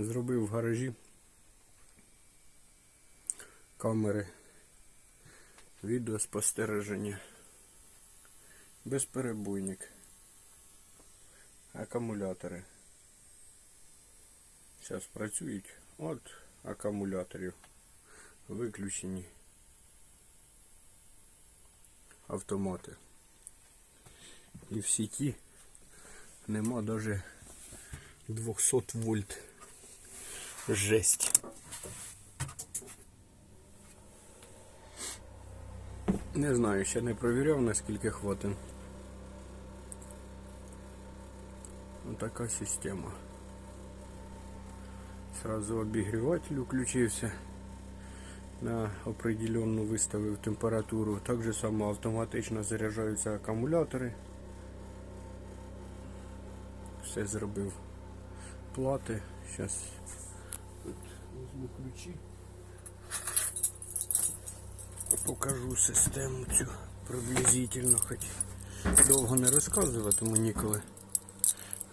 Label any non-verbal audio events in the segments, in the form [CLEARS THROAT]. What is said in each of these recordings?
Зробив в гаражі камери відеоспостереження. Безперебойник. Акумулятори. Зараз працюють. От акумуляторів. Виключені автомати. І в сіті нема даже 200 вольт. Жесть. Не знаю, ще не провіряв, наскільки хватить. Ось така система. Сразу обігріватель включився. На определенну виставив температуру. Так же само автоматично заряджаються акумулятори. Все зробив. Плати. Зараз візьму ключі. Покажу систему цю приблизительно, хоч довго не розказуватиму ніколи.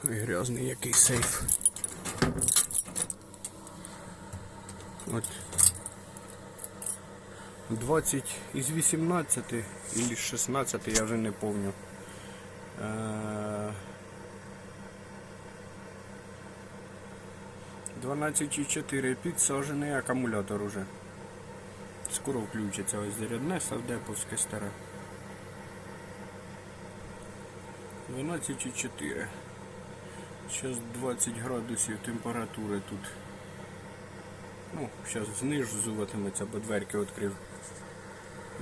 Ой, грязний який сейф. От 20 із 18 і 16, я вже не пам'ятаю. 12,4 підсаджений акумулятор уже. Скоро включиться ось зарядне савдеповське старе. 12,4. Зараз 20 градусів температури тут. Ну, зараз знижуватиметься, бо дверки відкрив.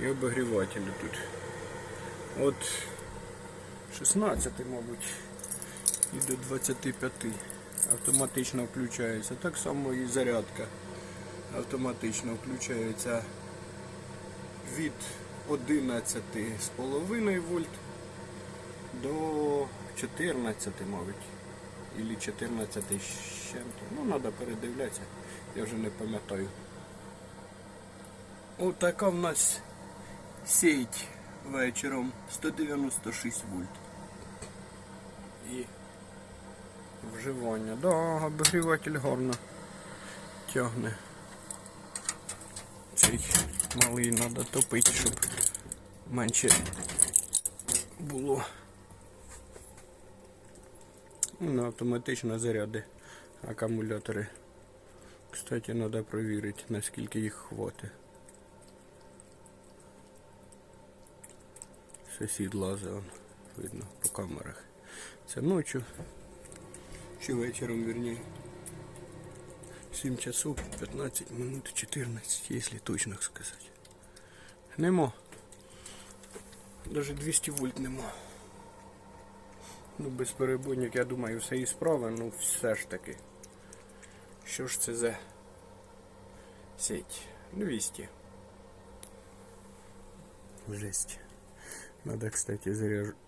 І обогрівателі тут. От 16, мабуть, і до 25 автоматично включається. Так само і зарядка автоматично включається від 11,5 вольт до 14, мабуть. Ілі 14 з чим-то. Ну, треба передивлятися, я вже не пам'ятаю. Отака в нас сеть вечором 196 вольт. І вживання. Да, обігріватель гарно тягне. Цей малий треба топити, щоб менше було. Ну, на автоматично заряди акумулятори. Кстати, треба перевірити, наскільки їх хватить. Сусід лазить, видно по камерах. Це ночі. Чи вечором, вірніше. 7 часов 15 минут 14, если точно сказать. Нема. Даже 200 вольт нема. Ну, безперебойник, я думаю, все і справа, ну все ж таки. Що ж це за сеть? 200. Жесть. Надо, кстати,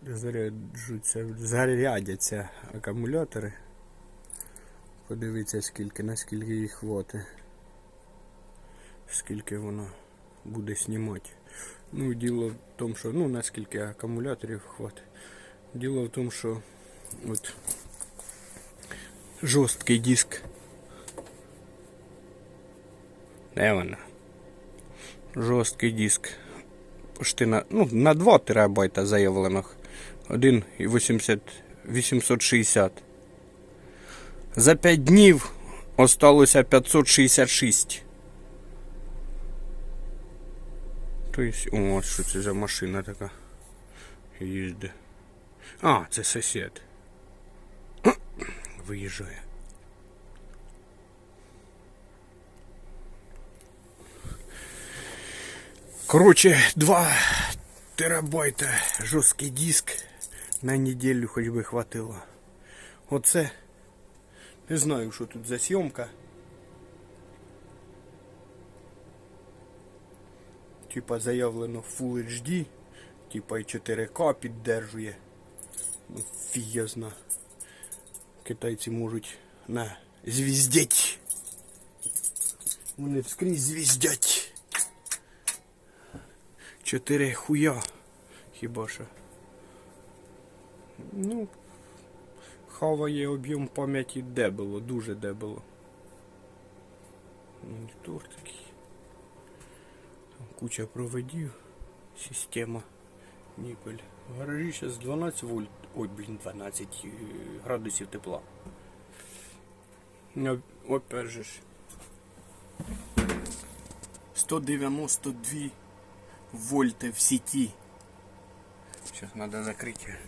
заряджуться, зарядяться акумулятори. Подивіться скільки, наскільки їх хватить. Скільки воно буде знімати. Ну, діло в тому, що, ну, наскільки акумуляторів хватить. Діло в тому, що от жорсткий диск. Де вона? Жорсткий диск. Почти на, ну, на 2 терабайта заявлених. 1,80 860. За 5 днів осталося 566. Тобто, о, що це за машина така їздить. А, це сусід. [CLEARS THROAT] Виїжджає. Короче, 2 терабайта жорсткий диск на неділю хоч би хватило. Оце. Не знаю, що тут за зйомка. Типа заявлено Full HD, типа і 4К піддержує. Ну, фіг я зна. Китайці можуть на звіздять. Вони вскрізь звіздять. Чотири хуя. Хіба що. Ну, хаває об'єм пам'яті дебело, дуже дебело. Монітор такий. Там куча проводів. Система. Нікель. В гаражі зараз 12 вольт. Ой, блін, 12 е, градусів тепла. Ну, Опять же ж. 192 вольти в сети. Сейчас надо закрити.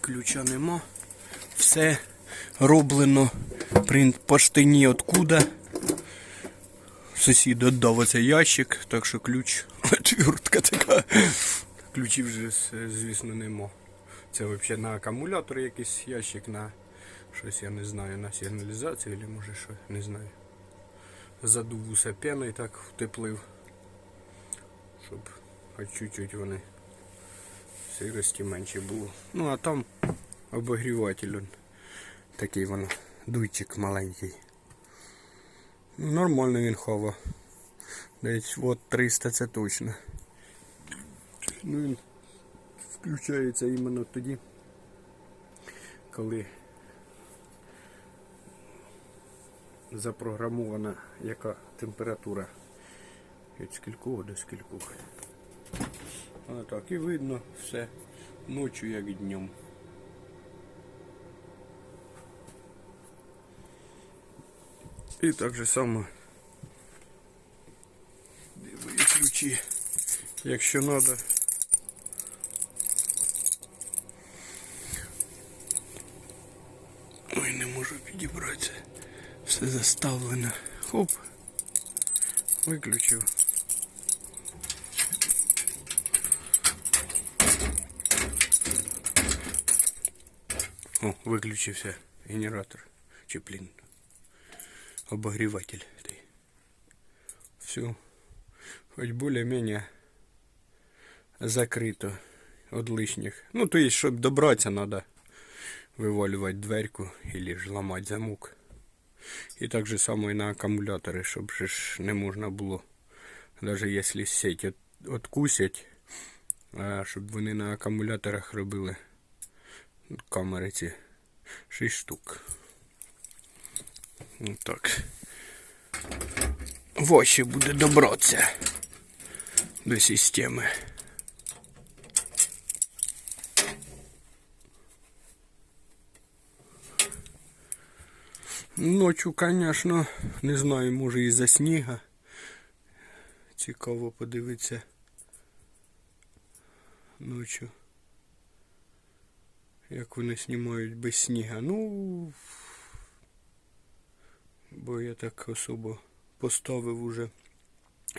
Ключа нема. Все роблено при поштині откуда. Сусід віддав оцей ящик, так що ключ, [LAUGHS] отвертка така. Ключів вже, звісно, нема. Це взагалі на акумулятор якийсь ящик на щось, я не знаю, на сигналізацію, або може що, не знаю. Задув усе пеною так втеплив, щоб хоч чуть-чуть вони сирості менше було. Ну а там обогріватель он, такий воно, дуйчик маленький. Ну, Нормально він хава. Десь от 300 це точно. Ну він включається іменно тоді, коли запрограмована яка температура від скількох до скількох. А так і видно все ночі як днем. І так же само дивись ключі, якщо треба. Ой, не можу підібратися. Все заставлено. Хоп. Виключив. О, виключився генератор. Чи блін. Обогріватель. Все. Хоть более-менее закрито от лишніх. Ну, то есть, щоб добратися, надо вивалювати дверку или ж ламати замок. І так же само і на акумулятори, щоб же не можна було, навіть якщо сеть а щоб вони на акумуляторах робили камери ці 6 штук. Так. Важче буде добратися до системи. Ночью, конечно, не знаю, може із-за сніга. Цікаво подивитися ночью. Як вони знімають без сніга. Ну бо я так особо поставив уже,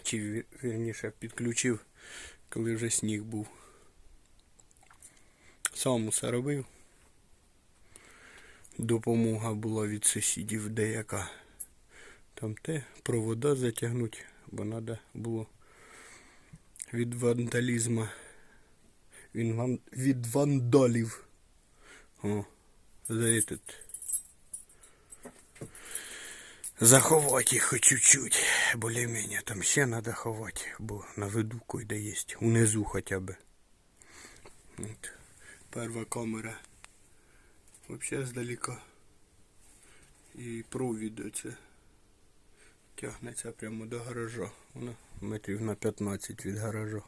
чи ві- вірніше підключив, коли вже сніг був. Сам усе робив. Допомога була від сусідів деяка. Там те, провода затягнути, бо треба було від вандалізму. Він ван... від вандалів. О, за этот. Заховати їх хоч чуть-чуть. Более-менее. Там ще треба ховати, бо на виду койде є. Унизу хоча б. От. Перша камера. Вообще здалека. І провід оце тягнеться прямо до гаража. Вона метрів на 15 від гаража.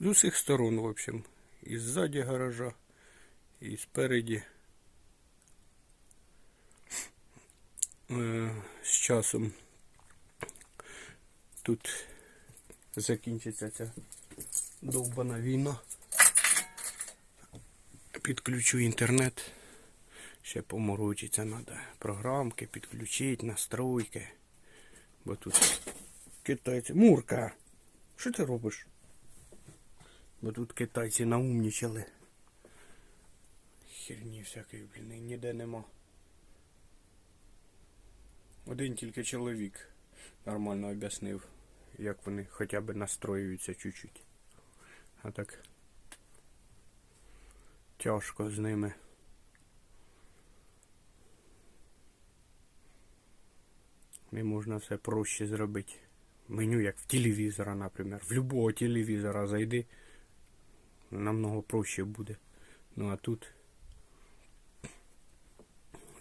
З усіх сторон, в общем. І ззаді гаража, і спереді. Е, з часом тут закінчиться ця довбана війна. Підключу інтернет. Ще поморочиться треба. Програмки підключити, настройки. Бо тут китайці. Мурка! Що ти робиш? Бо тут китайці наумнічали. Херні всякої, блін, ніде нема. Один тільки чоловік нормально об'яснив, як вони хоча б настроюються чуть-чуть. А так тяжко з ними. Не можна все проще зробити. Меню як в телевізора, наприклад. В любого телевізора зайди. Намного проще буде. Ну а тут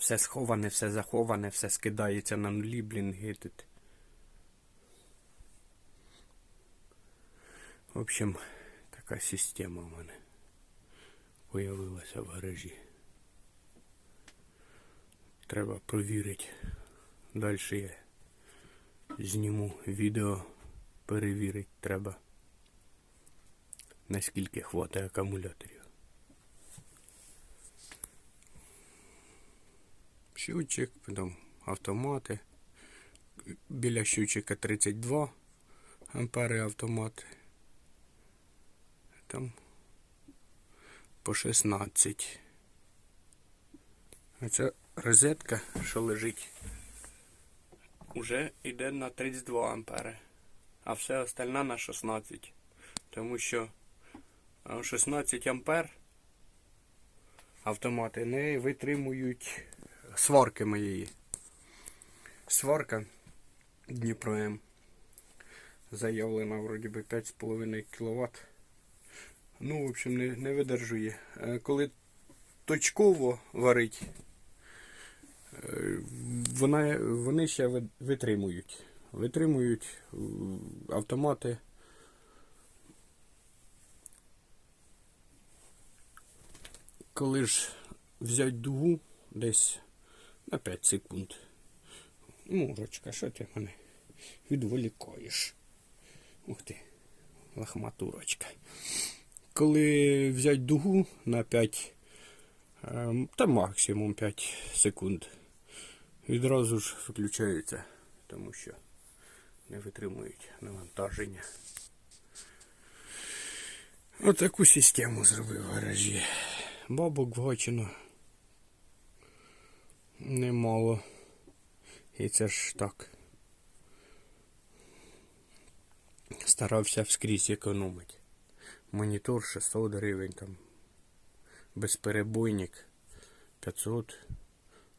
все сховане, все заховане, все скидається на нулі, блін, гетить. В общем, така система в мене появилася в гаражі. Треба провірити. Далі я зніму відео, перевірити треба, наскільки хватає акумуляторів. Щучик, потім автомати. Біля щучика 32 ампери автомат. Там по 16. Оця розетка, що лежить, уже йде на 32 ампери, а все остальне на 16. Тому що 16 ампер автомати не витримують сварки моєї. Сварка Дніпро М. Заявлена вроді би 5,5 кВт. Ну, в общем, не, не видержує. Е, Коли точково варить, е, вона, вони ще витримують. Витримують е, автомати. Коли ж взять дугу десь на 5 секунд. Мурочка, що ти мене відволікаєш? Ух ти, лахматурочка. Коли взять дугу на 5, ем, та максимум 5 секунд, відразу ж виключається, тому що не витримують навантаження. Отаку систему зробив в гаражі. Бабок вгочено немало. І це ж так. Старався вскрізь економити. Монітор 600 гривень там. Безперебойник 500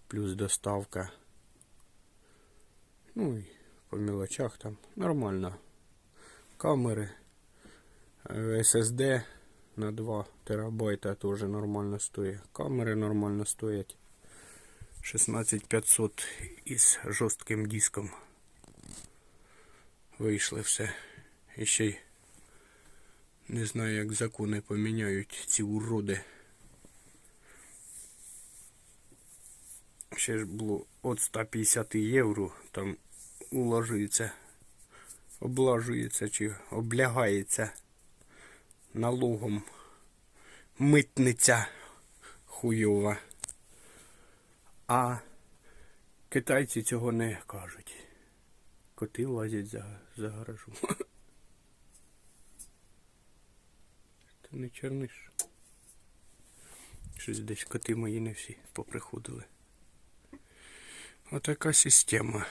плюс доставка. Ну і по мелочах там нормально. Камери. е, SSD на 2 терабайта теж нормально стоїть. Камери нормально стоять. 16500 із жорстким диском. Вийшли все. І ще й не знаю, як закони поміняють ці уроди. Ще ж було от 150 євро там уложується, облажується чи облягається налогом митниця хуйова. А китайці цього не кажуть. Коти лазять за, за гаражом. [LAUGHS] Ти не черниш. Щось десь коти мої не всі поприходили. Отака система.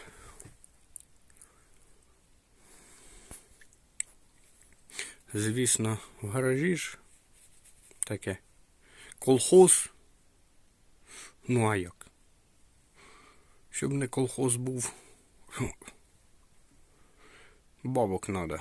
Звісно, в гаражі ж таке колхоз. Ну а як? Щоб не колхоз був. Бабок надо.